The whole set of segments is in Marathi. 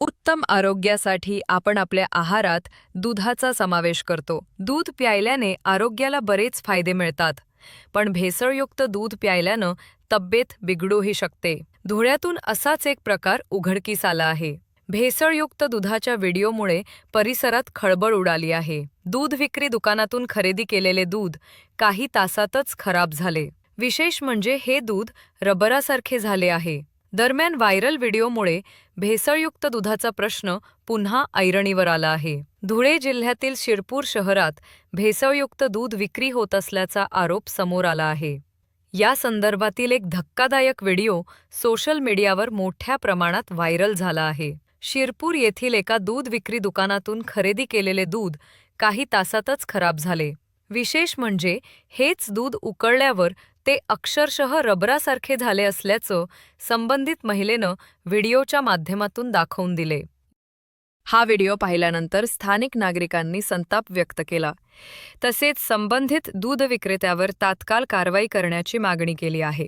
उत्तम आरोग्यासाठी आपण आपल्या आहारात दुधाचा समावेश करतो. दूध प्यायल्याने आरोग्याला बरेच फायदे मिळतात. पण भेसळयुक्त दूध प्यायल्यानं तब्येत बिघडूही शकते. धुळ्यातून असाच एक प्रकार उघडकीस आला आहे. भेसळयुक्त दुधाच्या व्हिडिओमुळे परिसरात खळबळ उडाली आहे. दूध विक्री दुकानातून खरेदी केलेले दूध काही तासातच खराब झाले. विशेष म्हणजे हे दूध रबरासारखे झाले आहे. दरम्यान व्हायरल व्हिडिओमुळे भेसळयुक्त दुधाचा प्रश्न पुन्हा ऐरणीवर आला आहे. धुळे जिल्ह्यातील शिरपूर शहरात भेसळयुक्त दूध विक्री होत असल्याचा आरोप समोर आला आहे. या संदर्भातील एक धक्कादायक व्हिडिओ सोशल मीडियावर मोठ्या प्रमाणात व्हायरल झाला आहे. शिरपूर येथील एका दूध विक्री दुकानातून खरेदी केलेले दूध काही तासातच खराब झाले. विशेष म्हणजे हेच दूध उकळल्यावर ते अक्षरशः रबरासारखे झाले असल्याचं संबंधित महिलेनं व्हिडिओच्या माध्यमातून दाखवून दिले. हा व्हिडिओ पाहिल्यानंतर स्थानिक नागरिकांनी संताप व्यक्त केला. तसेच संबंधित दूध विक्रेत्यावर तात्काळ कारवाई करण्याची मागणी केली आहे.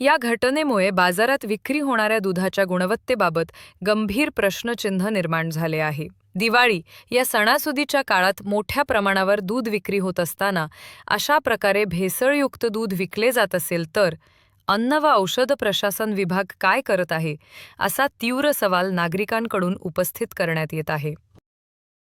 या घटनेमुळे बाजारात विक्री होणाऱ्या दुधाच्या गुणवत्तेबाबत गंभीर प्रश्नचिन्ह निर्माण झाले आहे. दिवाळी या सणासुदीच्या काळात मोठ्या प्रमाणावर दूध विक्री होत असताना अशा प्रकारे भेसळयुक्त दूध विकले जात असेल तर अन्न व औषध प्रशासन विभाग काय करत आहे असा तीव्र सवाल नागरिकांकडून उपस्थित करण्यात येत आहे.